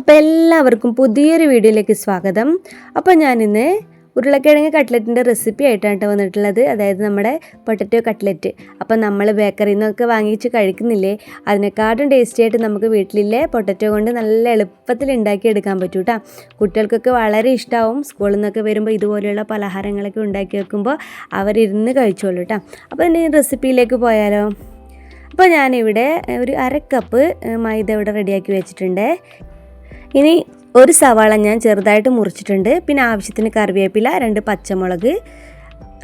അപ്പോൾ എല്ലാവർക്കും പുതിയൊരു വീഡിയോയിലേക്ക് സ്വാഗതം. അപ്പോൾ ഞാനിന്ന് ഉരുളക്കിഴങ്ങ് കട്ട്ലറ്റിന്റെ റെസിപ്പി ആയിട്ടാണ് വന്നിട്ടുള്ളത്. അതായത് നമ്മുടെ പൊട്ടറ്റോ കട്ട്ലറ്റ് അപ്പോൾ നമ്മൾ ബേക്കറിയിൽ നിന്നൊക്കെ വാങ്ങിച്ച് കഴിക്കുന്നില്ലേ? അതിനെക്കാട്ടും ടേസ്റ്റി ആയിട്ട് നമുക്ക് വീട്ടിലെ പൊട്ടറ്റോ കൊണ്ട് നല്ല എളുപ്പത്തിൽ ഉണ്ടാക്കി എടുക്കാൻ പറ്റും കേട്ടോ കുട്ടികൾക്കൊക്കെ വളരെ ഇഷ്ടമാവും സ്കൂളിൽ നിന്നൊക്കെ വരുമ്പോൾ ഇതുപോലെയുള്ള പലഹാരങ്ങളൊക്കെ ഉണ്ടാക്കി വെക്കുമ്പോൾ അവരിരുന്ന് കഴിച്ചോളൂ കേട്ടോ അപ്പോൾ ഇനി റെസിപ്പിയിലേക്ക് പോയാലോ? അപ്പോൾ ഞാനിവിടെ ഒരു അര കപ്പ് മൈദ ഇവിടെ റെഡിയാക്കി വെച്ചിട്ടുണ്ട്. ഇനി ഒരു സവാള ഞാൻ ചെറുതായിട്ട് മുറിച്ചിട്ടുണ്ട്. പിന്നെ ആവശ്യത്തിന് കറിവേപ്പില രണ്ട് പച്ചമുളക്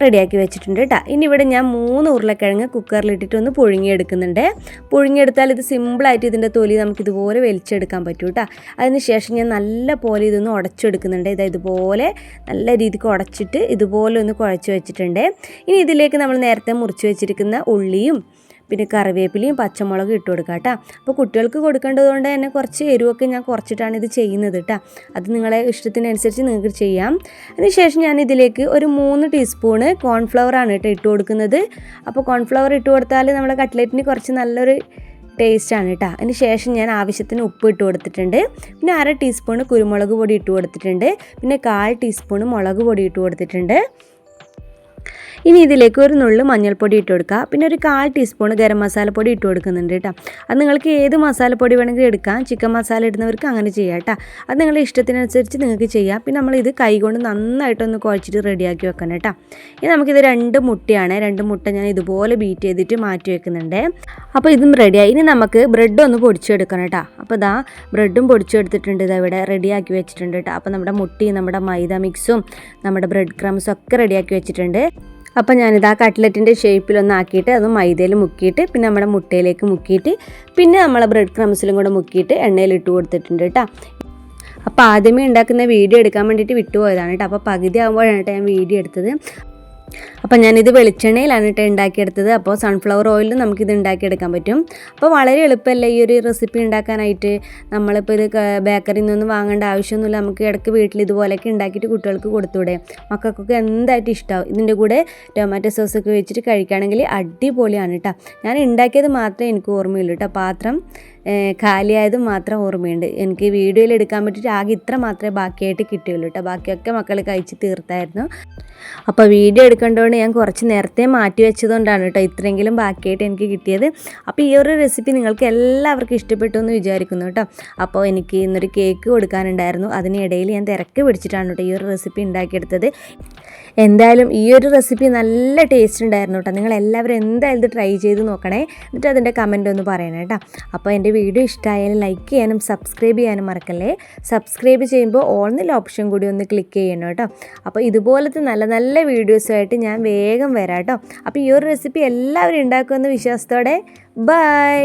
റെഡിയാക്കി വെച്ചിട്ടുണ്ട് കേട്ടോ ഇനി ഇവിടെ ഞാൻ മൂന്ന് ഉരുളക്കിഴങ്ങ് കുക്കറിലിട്ടിട്ട് ഒന്ന് പുഴുങ്ങിയെടുക്കുന്നുണ്ട്. പുഴുങ്ങിയെടുത്താൽ ഇത് സിമ്പിളായിട്ട് ഇതിന്റെ തൊലി നമുക്ക് ഇതുപോലെ വലിച്ചെടുക്കാൻ പറ്റും കേട്ടോ അതിന് ശേഷം ഞാൻ നല്ല പോലെ ഇതൊന്ന് ഉടച്ചെടുക്കുന്നുണ്ട്. ഇതാ ഇതുപോലെ നല്ല രീതിക്ക് ഉടച്ചിട്ട് ഇതുപോലെ ഒന്ന് കുഴച്ച് വെച്ചിട്ടുണ്ട്. ഇനി ഇതിലേക്ക് നമ്മൾ നേരത്തെ മുറിച്ച് വെച്ചിരിക്കുന്ന ഉള്ളിയും പിന്നെ കറിവേപ്പിലയും പച്ചമുളകും ഇട്ട് കൊടുക്കുക കേട്ടോ. അപ്പോൾ കുട്ടികൾക്ക് കൊടുക്കേണ്ടതുകൊണ്ട് തന്നെ കുറച്ച് എരിവൊക്കെ ഞാൻ കുറച്ചിട്ടാണ് ഇത് ചെയ്യുന്നത് കേട്ടോ. അത് നിങ്ങളെ ഇഷ്ടത്തിനനുസരിച്ച് നിങ്ങൾക്ക് ചെയ്യാം. അതിനുശേഷം ഞാൻ ഇതിലേക്ക് ഒരു മൂന്ന് ടീസ്പൂണ് കോൺഫ്ലവർ ആണ് കേട്ടോ ഇട്ട് കൊടുക്കുന്നത്. അപ്പോൾ കോൺഫ്ലവർ ഇട്ട് കൊടുത്താൽ നമ്മുടെ കട്ട്ലറ്റിന് കുറച്ച് നല്ലൊരു ടേസ്റ്റാണ് കേട്ടോ. അതിന് ശേഷം ഞാൻ ആവശ്യത്തിന് ഉപ്പ് ഇട്ട് കൊടുത്തിട്ടുണ്ട്. പിന്നെ അര ടീസ്പൂണ് കുരുമുളക് പൊടി ഇട്ട് കൊടുത്തിട്ടുണ്ട്. പിന്നെ കാൽ ടീസ്പൂണ് മുളക് പൊടി ഇട്ട് കൊടുത്തിട്ടുണ്ട്. ഇനി ഇതിലേക്ക് ഒരു നുള്ളു മഞ്ഞൾപ്പൊടി ഇട്ട് കൊടുക്കുക. പിന്നെ ഒരു കാൽ ടീസ്പൂൺ ഗരം മസാലപ്പൊടി ഇട്ട് കൊടുക്കുന്നുണ്ട് കേട്ടോ. അത് നിങ്ങൾക്ക് ഏത് മസാലപ്പൊടി വേണമെങ്കിൽ എടുക്കാം. ചിക്കൻ മസാല ഇടുന്നവർക്ക് അങ്ങനെ ചെയ്യാം കേട്ടോ. അത് നിങ്ങളുടെ ഇഷ്ടത്തിനനുസരിച്ച് നിങ്ങൾക്ക് ചെയ്യാം. പിന്നെ നമ്മളിത് കൈകൊണ്ട് നന്നായിട്ടൊന്ന് കുഴച്ചിട്ട് റെഡിയാക്കി വെക്കണം കേട്ടോ. ഇനി നമുക്കിത് രണ്ട് മുട്ടയാണ്. രണ്ട് മുട്ട ഞാൻ ഇതുപോലെ ബീറ്റ് ചെയ്തിട്ട് മാറ്റി വെക്കുന്നുണ്ട്. അപ്പോൾ ഇതും റെഡിയായി ഇനി നമുക്ക് ബ്രെഡ് ഒന്ന് പൊടിച്ചെടുക്കണം കേട്ടോ. അപ്പോൾ ഇതാ ബ്രെഡും പൊടിച്ചെടുത്തിട്ടുണ്ട്. ഇത് ഇവിടെ റെഡിയാക്കി വെച്ചിട്ടുണ്ട് കേട്ടോ. അപ്പോൾ നമ്മുടെ മുട്ടി നമ്മുടെ മൈദ മിക്സും നമ്മുടെ ബ്രെഡ് ക്രംസും ഒക്കെ റെഡിയാക്കി വെച്ചിട്ടുണ്ട്. അപ്പോൾ ഞാനിത് ആ കട്ട്ലറ്റിന്റെ ഷേപ്പിലൊന്ന് ആക്കിയിട്ട് അത് മൈദയിൽ മുക്കിയിട്ട് പിന്നെ നമ്മുടെ മുട്ടയിലേക്ക് മുക്കിയിട്ട് പിന്നെ നമ്മൾ ബ്രെഡ് ക്രംസിലും കൂടെ മുക്കിയിട്ട് എണ്ണയിൽ ഇട്ട് കൊടുത്തിട്ടുണ്ട് കേട്ടോ അപ്പോൾ ആദ്യമേ ഉണ്ടാക്കുന്ന വീഡിയോ എടുക്കാൻ വേണ്ടിയിട്ട് വിട്ടുപോയതാണ് കേട്ടോ അപ്പോൾ പകുതി ആകുമ്പോഴാണ് കേട്ടോ ഞാൻ വീഡിയോ എടുത്തത്. അപ്പോൾ ഞാനിത് വെളിച്ചെണ്ണയിലാണ് കേട്ടോ ഉണ്ടാക്കിയെടുത്തത്. അപ്പോൾ സൺഫ്ലവർ ഓയിലിൽ നമുക്കിത് ഉണ്ടാക്കിയെടുക്കാൻ പറ്റും. അപ്പോൾ വളരെ എളുപ്പമല്ലേ ഈ ഒരു റെസിപ്പി ഉണ്ടാക്കാനായിട്ട്? നമ്മളിപ്പോൾ ഇത് ബേക്കറിയിൽ നിന്നൊന്നും വാങ്ങേണ്ട ആവശ്യമൊന്നുമില്ല. നമുക്ക് ഇടയ്ക്ക് വീട്ടിൽ ഇതുപോലെയൊക്കെ ഉണ്ടാക്കിയിട്ട് കുട്ടികൾക്ക് കൊടുത്തൂടെ? മക്കൾക്കൊക്കെ എന്തായിട്ട് ഇഷ്ടമാവും ഇതിന്റെ കൂടെ ടൊമാറ്റോ ഒക്കെ വെച്ചിട്ട് കഴിക്കുകയാണെങ്കിൽ അടിപൊളിയാണ് കേട്ടോ. ഞാൻ ഉണ്ടാക്കിയത് മാത്രമേ എനിക്ക് ഓർമ്മയുള്ളൂ കേട്ടോ. പാത്രം കാലിയായത് മാത്രം ഓർമ്മയുണ്ട്. എനിക്ക് വീഡിയോയിൽ എടുക്കാൻ പറ്റിയിട്ട് ആകെ ഇത്ര മാത്രമേ ബാക്കിയായിട്ട് കിട്ടിയുള്ളൂ കേട്ടോ ബാക്കിയൊക്കെ മക്കൾ കഴിച്ച് തീർത്തായിരുന്നു. അപ്പോൾ വീഡിയോ എടുക്കേണ്ടതുകൊണ്ട് ഞാൻ കുറച്ച് നേരത്തെ മാറ്റി വെച്ചതുകൊണ്ടാണ് കേട്ടോ ഇത്രയെങ്കിലും ബാക്കിയായിട്ട് എനിക്ക് കിട്ടിയത്. അപ്പോൾ ഈ ഒരു റെസിപ്പി നിങ്ങൾക്ക് എല്ലാവർക്കും ഇഷ്ടപ്പെട്ടു എന്ന് വിചാരിക്കുന്നു കേട്ടോ അപ്പോൾ എനിക്ക് ഇന്നൊരു കേക്ക് കൊടുക്കാനുണ്ടായിരുന്നു. അതിനിടയിൽ ഞാൻ തിരക്ക് പിടിച്ചിട്ടാണ് കേട്ടോ ഈ ഒരു റെസിപ്പി ഉണ്ടാക്കിയെടുത്തത്. എന്തായാലും ഈ ഒരു റെസിപ്പി നല്ല ടേസ്റ്റ് ഉണ്ടായിരുന്നു കേട്ടോ നിങ്ങൾ എല്ലാവരും എന്തായാലും ഇത് ട്രൈ ചെയ്ത് നോക്കണേ. എന്നിട്ട് അതിന്റെ കമന്റ് ഒന്ന് പറയണേ കേട്ടോ അപ്പോൾ എന്റെ വീഡിയോ ഇഷ്ടമായാലും ലൈക്ക് ചെയ്യാനും സബ്സ്ക്രൈബ് ചെയ്യാനും മറക്കല്ലേ. സബ്സ്ക്രൈബ് ചെയ്യുമ്പോൾ ഓൾന്നിൽ ഓപ്ഷൻ കൂടി ഒന്ന് ക്ലിക്ക് ചെയ്യണം കേട്ടോ അപ്പോൾ ഇതുപോലത്തെ നല്ല നല്ല വീഡിയോസുമായിട്ട് ഞാൻ വേഗം വരാം കേട്ടോ അപ്പോൾ ഈ ഒരു റെസിപ്പി എല്ലാവരും ഉണ്ടാക്കുമെന്ന് വിശ്വാസത്തോടെ. ബൈ